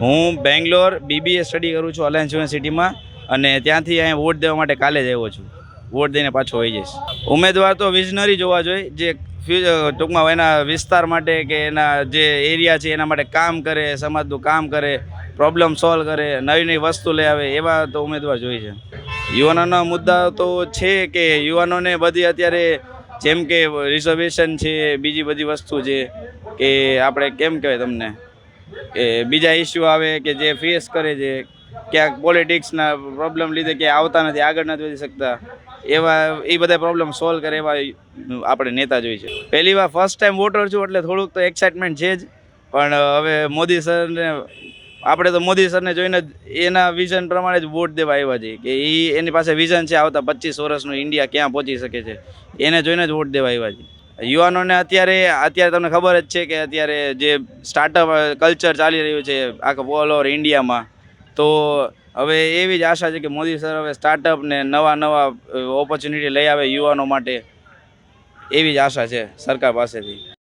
હું Bangalore BBA study કરું છું અલાયન્સ યુનિવર્સિટીમાં અને ત્યાંથી અહીંયા વોટ દેવા માટે કાલે જ આવ્યો છું. વોટ દઈને પાછો આવી જઈશ. ઉમેદવાર તો વિઝનરી જોવા જોઈએ, જે ટૂંકમાં એના વિસ્તાર માટે કે એના જે એરિયા છે એના માટે કામ કરે, સમાજનું કામ કરે પ્રોબ્લેમ સોલ્વ કરે નવી નવી વસ્તુ લઈ આવે, એવા તો ઉમેદવાર જોઈએ છે. યુવાનોના મુદ્દા તો છે કે યુવાનોને બધી અત્યારે જેમ કે રિઝર્વેશન છે, બીજી બધી વસ્તુ છે કે આપણે કેમ કહેવાય તમને? કે બીજા ઇસ્યુ આવે કે જે ફેસ કરે છે, ક્યાંક પોલિટિક્સના પ્રોબ્લેમ લીધે ક્યાંય આવતા નથી, આગળ નથી વધી શકતા, એવા, એ બધા પ્રોબ્લેમ સોલ્વ કરે એવા આપણે નેતા જોઈએ છે. પહેલી વાર ફર્સ્ટ ટાઈમ વોટર છું એટલે થોડુંક તો એક્સાઇટમેન્ટ છે જ, પણ હવે મોદી સરને, આપણે તો મોદી સરને જોઈને એના વિઝન પ્રમાણે જ વોટ દેવા આવ્યા છીએ, કે એ એની પાસે વિઝન છે આવતા પચીસ વર્ષનું ઇન્ડિયા ક્યાં પહોંચી શકે છે, એને જોઈને જ વોટ દેવા આવ્યા છીએ. યુવાનોને અત્યારે અત્યારે તમને ખબર જ છે કે અત્યારે જે સ્ટાર્ટઅપ કલ્ચર ચાલી રહ્યું છે આખા ઓલ ઓવર ઇન્ડિયામાં તો હવે એવી જ આશા છે કે મોદી સર હવે સ્ટાર્ટઅપને નવા નવા ઓપોર્ચ્યુનિટી લઈ આવે યુવાનો માટે. એવી જ આશા છે સરકાર પાસેથી.